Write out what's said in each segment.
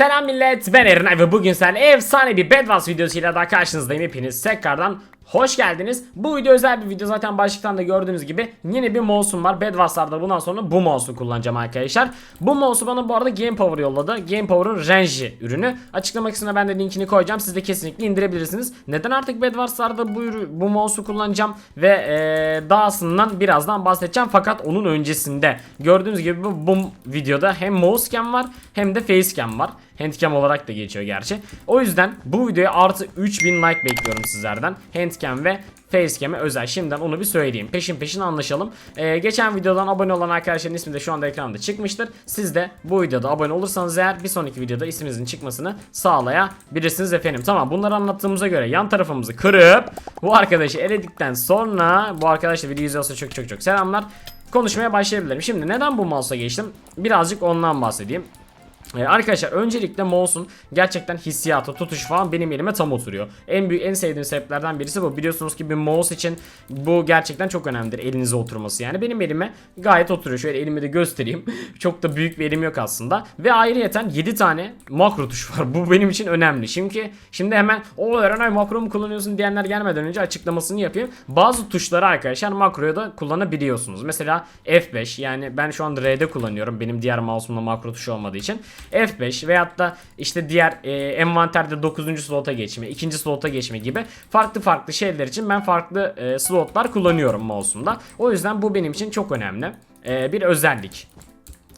Selam millet ben Eren ve bugün sen efsane bir Bedwars videosuyla daha karşınızdayım hepiniz tekrardan hoş geldiniz. Bu video özel bir video zaten başlıktan da gördüğünüz gibi yeni bir mouse'um var Bedwars'larda bundan sonra bu mouse'u kullanacağım arkadaşlar. Bu mouse'u bana bu arada Game Power yolladı. Game Power'ın Renji ürünü. Açıklama kısmına ben de linkini koyacağım siz de kesinlikle indirebilirsiniz. Neden artık Bedwars'larda bu, bu mouse'u kullanacağım ve ee, dahasından birazdan bahsedeceğim fakat onun öncesinde gördüğünüz gibi bu, bu videoda hem mouse cam var hem de face cam var. Handcam olarak da geçiyor gerçi. O yüzden bu videoya artı 3000 like bekliyorum sizlerden. Handcam ve Facecam'e özel. Şimdiden onu bir söyleyeyim. Peşin peşin anlaşalım. Ee, geçen videodan abone olan arkadaşların ismi de şu anda ekranda çıkmıştır. Siz de bu videoda abone olursanız eğer bir sonraki videoda isminizin çıkmasını sağlayabilirsiniz efendim. Tamam bunları anlattığımıza göre yan tarafımızı kırıp bu arkadaşı eledikten sonra bu arkadaşla video izliyorsa çok çok çok selamlar. Konuşmaya başlayabilirim. Şimdi neden bu mouse'a geçtim? Birazcık ondan bahsedeyim. Ee, arkadaşlar öncelikle mouse'un gerçekten hissiyatı, tutuşu falan benim elime tam oturuyor. En büyük en sevdiğim sebeplerden birisi bu. Biliyorsunuz ki bir mouse için bu gerçekten çok önemlidir elinize oturması yani. Benim elime gayet oturuyor. Şöyle elimi de göstereyim. çok da büyük bir elim yok aslında. Ve ayrıyeten 7 tane makro tuş var. Bu benim için önemli. Çünkü şimdi hemen o Erenay makro mu kullanıyorsun diyenler gelmeden önce açıklamasını yapayım. Bazı tuşları arkadaşlar makroya da kullanabiliyorsunuz. Mesela F5 yani ben şu an R'de kullanıyorum. Benim diğer mouse'umda makro tuşu olmadığı için. F5 veyahut da işte diğer e, envanterde 9. slota geçme, 2. slota geçme gibi farklı farklı şeyler için ben farklı e, slotlar kullanıyorum mouse'umda. O yüzden bu benim için çok önemli. E, bir özellik.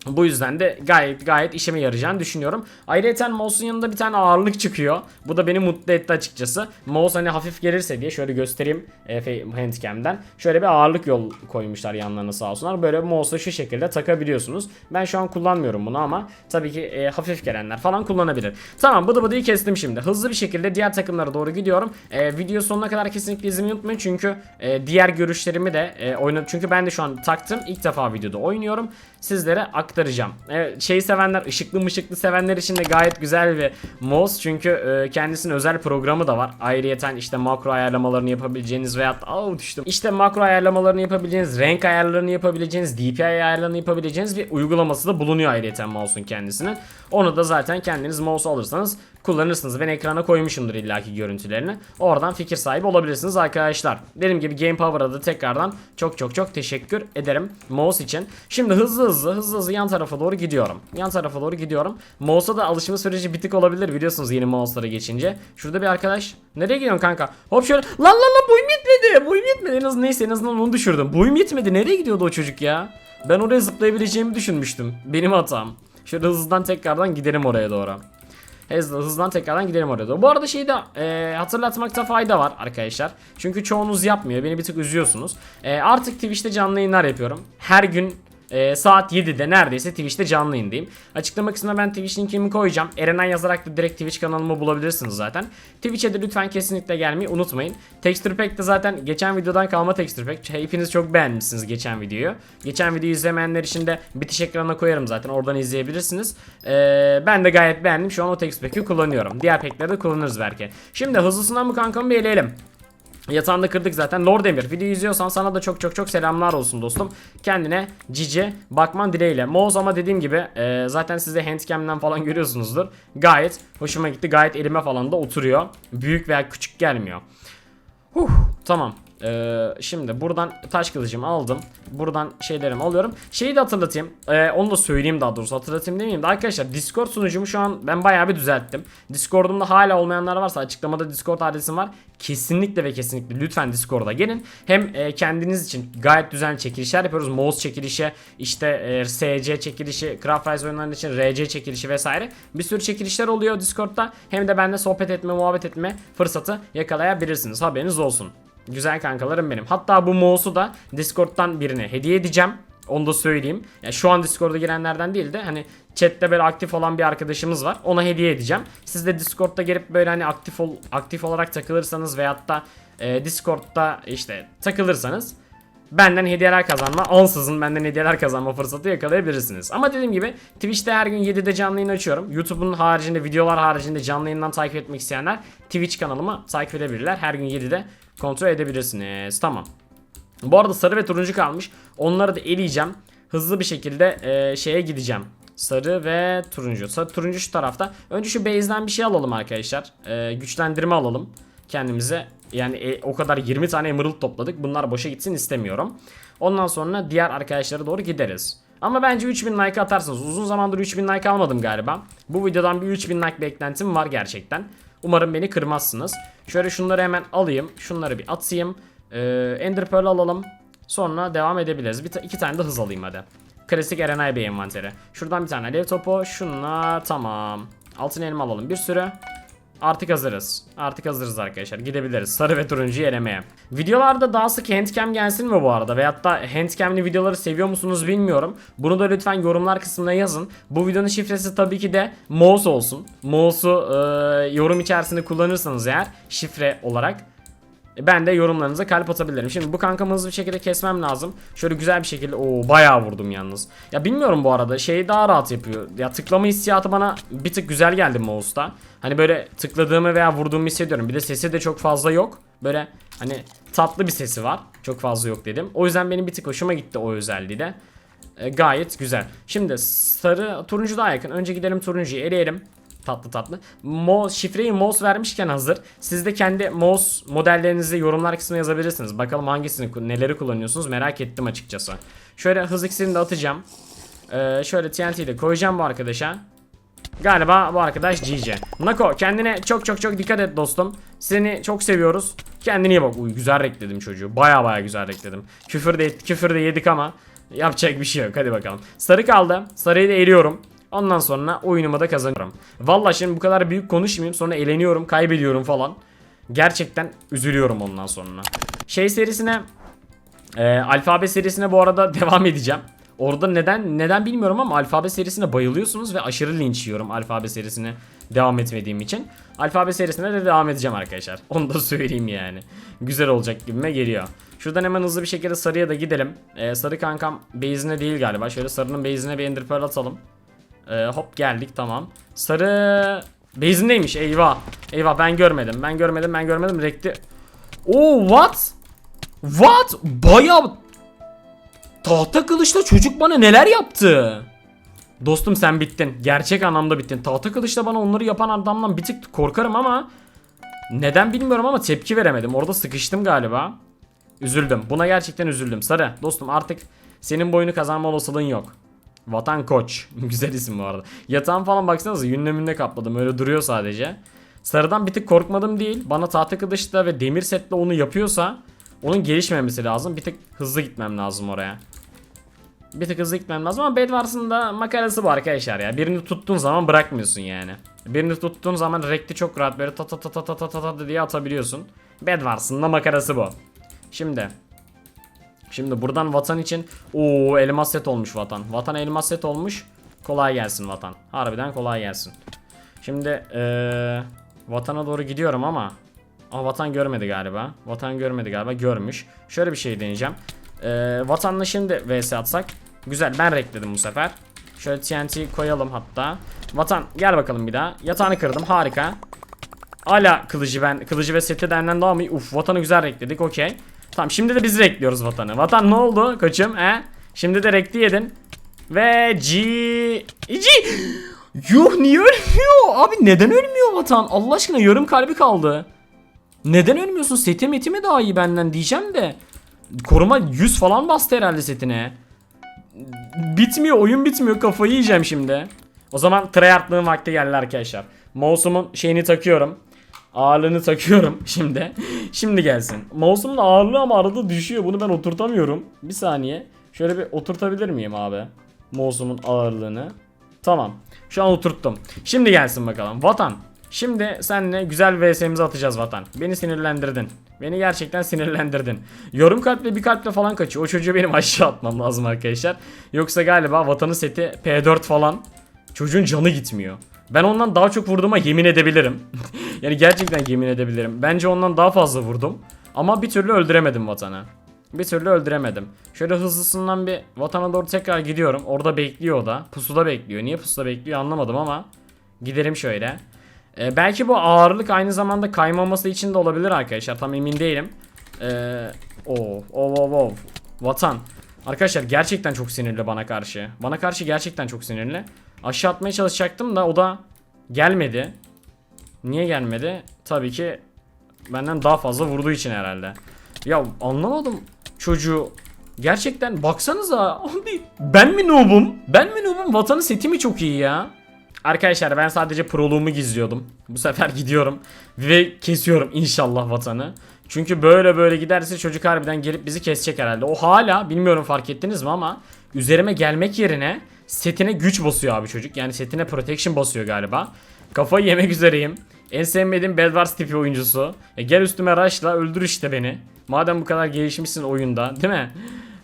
Bu yüzden de gayet gayet işime yarayacağını düşünüyorum. Ayrıca mouse'un yanında bir tane ağırlık çıkıyor. Bu da beni mutlu etti açıkçası. Mouse hani hafif gelirse diye şöyle göstereyim e, handcam'den. Şöyle bir ağırlık yol koymuşlar yanlarına sağ olsunlar. Böyle mouse'u şu şekilde takabiliyorsunuz. Ben şu an kullanmıyorum bunu ama tabii ki e, hafif gelenler falan kullanabilir. Tamam bıdı bıdıyı kestim şimdi. Hızlı bir şekilde diğer takımlara doğru gidiyorum. E, video sonuna kadar kesinlikle izlemeyi unutmayın çünkü e, diğer görüşlerimi de e, oynadım. Çünkü ben de şu an taktım. İlk defa videoda oynuyorum. Sizlere aktaracağım. Evet, şeyi sevenler, ışıklı mışıklı sevenler için de gayet güzel bir mouse. Çünkü e, kendisinin özel programı da var. Ayrıyeten işte makro ayarlamalarını yapabileceğiniz veya Aa, düştüm. İşte makro ayarlamalarını yapabileceğiniz, renk ayarlarını yapabileceğiniz, DPI ayarlarını yapabileceğiniz bir uygulaması da bulunuyor ayrıyeten mouse'un kendisinin. Onu da zaten kendiniz mouse alırsanız kullanırsınız. Ben ekrana koymuşumdur illaki görüntülerini. Oradan fikir sahibi olabilirsiniz arkadaşlar. Dediğim gibi Game Power'a da tekrardan çok çok çok teşekkür ederim mouse için. Şimdi hızlı hızlı hızlı hızlı yan tarafa doğru gidiyorum. Yan tarafa doğru gidiyorum. Mouse'a da alışma süreci bitik olabilir biliyorsunuz yeni mouse'lara geçince. Şurada bir arkadaş. Nereye gidiyorsun kanka? Hop şöyle. Lan lan lan boyum yetmedi. Boyum yetmedi. En azından neyse en azından onu düşürdüm. Boyum yetmedi. Nereye gidiyordu o çocuk ya? Ben oraya zıplayabileceğimi düşünmüştüm. Benim hatam. Şöyle hızlıdan tekrardan gidelim oraya doğru. Hızlı hızdan tekrardan gidelim oraya doğru. Bu arada şeyi de e, hatırlatmakta fayda var arkadaşlar. Çünkü çoğunuz yapmıyor. Beni bir tık üzüyorsunuz. E, artık Twitch'te canlı yayınlar yapıyorum. Her gün e, saat 7'de neredeyse Twitch'te canlı yayındayım. Açıklama kısmına ben Twitch linkimi koyacağım. Erenay yazarak da direkt Twitch kanalımı bulabilirsiniz zaten. Twitch'e de lütfen kesinlikle gelmeyi unutmayın. Texture Pack de zaten geçen videodan kalma Texture Pack. Hepiniz çok beğenmişsiniz geçen videoyu. Geçen videoyu izlemeyenler için de bitiş ekranına koyarım zaten. Oradan izleyebilirsiniz. E, ben de gayet beğendim. Şu an o Texture Pack'i kullanıyorum. Diğer pack'leri de kullanırız belki. Şimdi hızlısından bu kankamı bir eleyelim. Yatağında kırdık zaten. Lord Emir videoyu izliyorsan sana da çok çok çok selamlar olsun dostum. Kendine cici bakman dileğiyle. Moz ama dediğim gibi e, zaten siz de handcam'den falan görüyorsunuzdur. Gayet hoşuma gitti. Gayet elime falan da oturuyor. Büyük veya küçük gelmiyor. Huh, tamam. Ee, şimdi buradan taş kılıcımı aldım. Buradan şeylerimi alıyorum. Şeyi de hatırlatayım. Ee, onu da söyleyeyim daha doğrusu. Hatırlatayım demeyeyim de arkadaşlar Discord sunucumu şu an ben bayağı bir düzelttim. Discord'umda hala olmayanlar varsa açıklamada Discord adresim var. Kesinlikle ve kesinlikle lütfen Discord'a gelin. Hem e, kendiniz için gayet düzenli çekilişler yapıyoruz. Mouse çekilişi, işte e, SC çekilişi, Craft Rise için RC çekilişi vesaire. Bir sürü çekilişler oluyor Discord'da. Hem de benimle sohbet etme, muhabbet etme fırsatı yakalayabilirsiniz. Haberiniz olsun. Güzel kankalarım benim. Hatta bu mouse'u da Discord'dan birine hediye edeceğim. Onu da söyleyeyim. Yani şu an Discord'a girenlerden değil de hani chatte böyle aktif olan bir arkadaşımız var. Ona hediye edeceğim. Siz de Discord'da gelip böyle hani aktif ol, aktif olarak takılırsanız veyahut da e, Discord'da işte takılırsanız benden hediyeler kazanma, ansızın benden hediyeler kazanma fırsatı yakalayabilirsiniz. Ama dediğim gibi Twitch'te her gün 7'de canlı yayın açıyorum. YouTube'un haricinde, videolar haricinde canlı yayından takip etmek isteyenler Twitch kanalımı takip edebilirler. Her gün 7'de kontrol edebilirsiniz. Tamam. Bu arada sarı ve turuncu kalmış. Onları da eleyeceğim. Hızlı bir şekilde e, şeye gideceğim. Sarı ve turuncu. Sarı turuncu şu tarafta. Önce şu base'den bir şey alalım arkadaşlar. Ee, güçlendirme alalım kendimize. Yani e, o kadar 20 tane emerald topladık. Bunlar boşa gitsin istemiyorum. Ondan sonra diğer arkadaşlara doğru gideriz. Ama bence 3000 like atarsınız. Uzun zamandır 3000 like almadım galiba. Bu videodan bir 3000 like beklentim var gerçekten. Umarım beni kırmazsınız. Şöyle şunları hemen alayım. Şunları bir atayım. Ee, Ender Pearl alalım. Sonra devam edebiliriz. Bir ta- iki tane de hız alayım hadi. Klasik Bey envanteri. Şuradan bir tane alev topu. Şunlar tamam. Altın elma alalım bir sürü. Artık hazırız. Artık hazırız arkadaşlar. Gidebiliriz. Sarı ve turuncu elemeye. Videolarda daha sık handcam gelsin mi bu arada? Veyahut da handcamli videoları seviyor musunuz bilmiyorum. Bunu da lütfen yorumlar kısmına yazın. Bu videonun şifresi tabii ki de mouse olsun. Mouse'u e, yorum içerisinde kullanırsanız eğer şifre olarak ben de yorumlarınıza kalp atabilirim. Şimdi bu kankamı hızlı bir şekilde kesmem lazım. Şöyle güzel bir şekilde o bayağı vurdum yalnız. Ya bilmiyorum bu arada şeyi daha rahat yapıyor. Ya tıklama hissiyatı bana bir tık güzel geldi mouse'da. Hani böyle tıkladığımı veya vurduğumu hissediyorum. Bir de sesi de çok fazla yok. Böyle hani tatlı bir sesi var. Çok fazla yok dedim. O yüzden benim bir tık hoşuma gitti o özelliği de. E, gayet güzel. Şimdi sarı turuncu daha yakın. Önce gidelim turuncuyu eleyelim. Tatlı tatlı. Mo şifreyi mouse vermişken hazır. Siz de kendi mouse modellerinizi yorumlar kısmına yazabilirsiniz. Bakalım hangisini neleri kullanıyorsunuz merak ettim açıkçası. Şöyle hız iksirini de atacağım. Ee, şöyle TNT'yi de koyacağım bu arkadaşa. Galiba bu arkadaş GG. Nako kendine çok çok çok dikkat et dostum. Seni çok seviyoruz. Kendine iyi bak. Uy güzel rekledim çocuğu. Baya baya güzel rekledim. Küfür de, küfür de yedik ama yapacak bir şey yok. Hadi bakalım. Sarı kaldı. Sarıyı da eriyorum. Ondan sonra oyunumu da kazanıyorum. Valla şimdi bu kadar büyük konuşmayayım. Sonra eğleniyorum, kaybediyorum falan. Gerçekten üzülüyorum ondan sonra. Şey serisine e, alfabe serisine bu arada devam edeceğim. Orada neden neden bilmiyorum ama alfabe serisine bayılıyorsunuz ve aşırı linç yiyorum alfabe serisine devam etmediğim için. Alfabe serisine de devam edeceğim arkadaşlar. Onu da söyleyeyim yani. Güzel olacak gibime geliyor. Şuradan hemen hızlı bir şekilde sarıya da gidelim. Ee, sarı kankam base'ine değil galiba. Şöyle sarının base'ine bir ender pearl atalım. Ee, hop geldik tamam. Sarı base'indeymiş eyvah. Eyvah ben görmedim. Ben görmedim ben görmedim. Rekti. Oo what? What? Bayağı Tahta kılıçla çocuk bana neler yaptı? Dostum sen bittin. Gerçek anlamda bittin. Tahta kılıçla bana onları yapan adamdan bir tık korkarım ama neden bilmiyorum ama tepki veremedim. Orada sıkıştım galiba. Üzüldüm. Buna gerçekten üzüldüm. Sarı dostum artık senin boyunu kazanma olasılığın yok. Vatan Koç. Güzel isim bu arada. Yatağım falan baksanıza yünleminde kapladım. Öyle duruyor sadece. Sarıdan bir tık korkmadım değil. Bana tahta kılıçla ve demir setle onu yapıyorsa onun gelişmemesi lazım. Bir tık hızlı gitmem lazım oraya. Bir tık hızlı gitmem lazım ama Bedwars'ın da makarası bu arkadaşlar ya. Birini tuttuğun zaman bırakmıyorsun yani. Birini tuttuğun zaman rekti çok rahat böyle ta ta ta ta ta ta ta diye atabiliyorsun. Bedwars'ın da makarası bu. Şimdi Şimdi buradan vatan için o elmas set olmuş vatan. Vatan elmas set olmuş. Kolay gelsin vatan. Harbiden kolay gelsin. Şimdi eee vatana doğru gidiyorum ama Aa, vatan görmedi galiba. Vatan görmedi galiba. Görmüş. Şöyle bir şey deneyeceğim. Ee, vatanla şimdi vs atsak. Güzel ben rekledim bu sefer. Şöyle TNT koyalım hatta. Vatan gel bakalım bir daha. Yatağını kırdım harika. Hala kılıcı ben kılıcı ve seti benden daha mı? Uf vatanı güzel rekledik okey. Tamam şimdi de biz rekliyoruz vatanı. Vatan ne oldu koçum he? Şimdi de rekli yedin. Ve G... G... Yuh niye ölmüyor? Abi neden ölmüyor vatan? Allah aşkına yarım kalbi kaldı. Neden ölmüyorsun? Seti meti mi daha iyi benden diyeceğim de. Koruma 100 falan bastı herhalde setine. Bitmiyor oyun bitmiyor kafayı yiyeceğim şimdi. O zaman tryhardlığın vakti geldi arkadaşlar. Mouse'umun şeyini takıyorum. Ağırlığını takıyorum şimdi. şimdi gelsin. Mouse'umun ağırlığı ama arada düşüyor. Bunu ben oturtamıyorum. Bir saniye. Şöyle bir oturtabilir miyim abi? Mouse'umun ağırlığını. Tamam. Şu an oturttum. Şimdi gelsin bakalım. Vatan. Şimdi seninle güzel VS'mizi atacağız Vatan. Beni sinirlendirdin. Beni gerçekten sinirlendirdin. Yorum kalple bir kalple falan kaçıyor. O çocuğu benim aşağı atmam lazım arkadaşlar. Yoksa galiba Vatan'ın seti P4 falan. Çocuğun canı gitmiyor. Ben ondan daha çok vurduğuma yemin edebilirim. yani gerçekten yemin edebilirim. Bence ondan daha fazla vurdum. Ama bir türlü öldüremedim Vatan'ı. Bir türlü öldüremedim. Şöyle hızlısından bir vatana doğru tekrar gidiyorum. Orada bekliyor o da. Pusuda bekliyor. Niye pusuda bekliyor anlamadım ama. Gidelim şöyle. Ee, belki bu ağırlık aynı zamanda kaymaması için de olabilir arkadaşlar. Tam emin değilim. Ee, o, o, o, o. Vatan. Arkadaşlar gerçekten çok sinirli bana karşı. Bana karşı gerçekten çok sinirli. Aşağı atmaya çalışacaktım da o da gelmedi. Niye gelmedi? Tabii ki benden daha fazla vurduğu için herhalde. Ya anlamadım çocuğu. Gerçekten baksanıza abi ben mi noobum? Ben mi noobum? Vatanın seti mi çok iyi ya? Arkadaşlar ben sadece proluğumu gizliyordum. Bu sefer gidiyorum ve kesiyorum inşallah vatanı. Çünkü böyle böyle giderse çocuk harbiden gelip bizi kesecek herhalde. O hala bilmiyorum fark ettiniz mi ama üzerime gelmek yerine setine güç basıyor abi çocuk. Yani setine protection basıyor galiba. Kafayı yemek üzereyim. En sevmediğim Bedwars tipi oyuncusu. E gel üstüme rush'la öldür işte beni. Madem bu kadar gelişmişsin oyunda değil mi?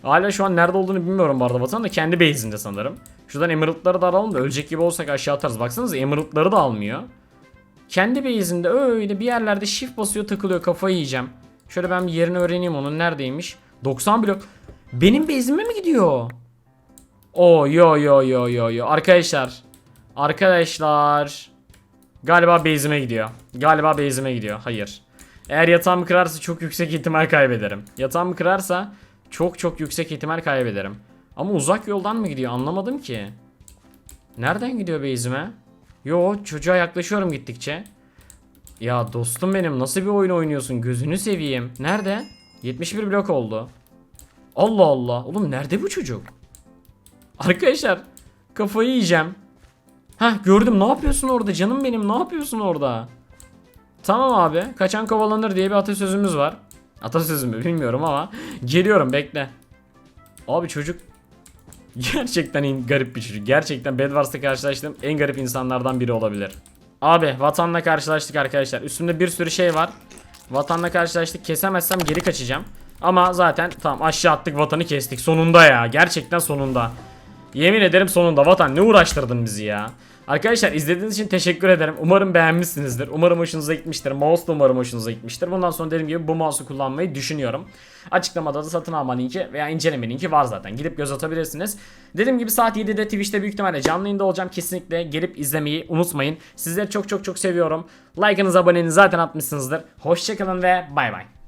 Hala şu an nerede olduğunu bilmiyorum bu arada vatan da kendi base'inde sanırım. Şuradan emerald'ları da alalım da ölecek gibi olsak aşağı atarız. Baksanıza emerald'ları da almıyor. Kendi base'inde öyle bir yerlerde shift basıyor takılıyor kafayı yiyeceğim. Şöyle ben bir yerini öğreneyim onun neredeymiş. 90 blok. Benim base'ime mi gidiyor? Oo yo yo yo yo yo. Arkadaşlar. Arkadaşlar. Galiba base'ime gidiyor. Galiba base'ime gidiyor. Hayır. Eğer yatağımı kırarsa çok yüksek ihtimal kaybederim. Yatağımı kırarsa çok çok yüksek ihtimal kaybederim. Ama uzak yoldan mı gidiyor anlamadım ki. Nereden gidiyor base'ime? Yo çocuğa yaklaşıyorum gittikçe. Ya dostum benim nasıl bir oyun oynuyorsun gözünü seveyim. Nerede? 71 blok oldu. Allah Allah. Oğlum nerede bu çocuk? Arkadaşlar kafayı yiyeceğim. Hah gördüm ne yapıyorsun orada canım benim ne yapıyorsun orada? Tamam abi kaçan kovalanır diye bir atasözümüz var. Atasözü mü bilmiyorum ama geliyorum bekle. Abi çocuk gerçekten in- garip bir çocuk. Gerçekten Bedwars'ta karşılaştığım en garip insanlardan biri olabilir. Abi vatanla karşılaştık arkadaşlar. Üstümde bir sürü şey var. Vatanla karşılaştık. Kesemezsem geri kaçacağım. Ama zaten tamam aşağı attık vatanı kestik. Sonunda ya. Gerçekten sonunda. Yemin ederim sonunda vatan ne uğraştırdın bizi ya. Arkadaşlar izlediğiniz için teşekkür ederim. Umarım beğenmişsinizdir. Umarım hoşunuza gitmiştir. Mouse da umarım hoşunuza gitmiştir. Bundan sonra dediğim gibi bu mouse'u kullanmayı düşünüyorum. Açıklamada da satın alma linki veya inceleme linki var zaten. Gidip göz atabilirsiniz. Dediğim gibi saat 7'de Twitch'te büyük ihtimalle canlı yayında olacağım. Kesinlikle gelip izlemeyi unutmayın. Sizleri çok çok çok seviyorum. Like'ınızı abonenizi zaten atmışsınızdır. Hoşçakalın ve bay bay.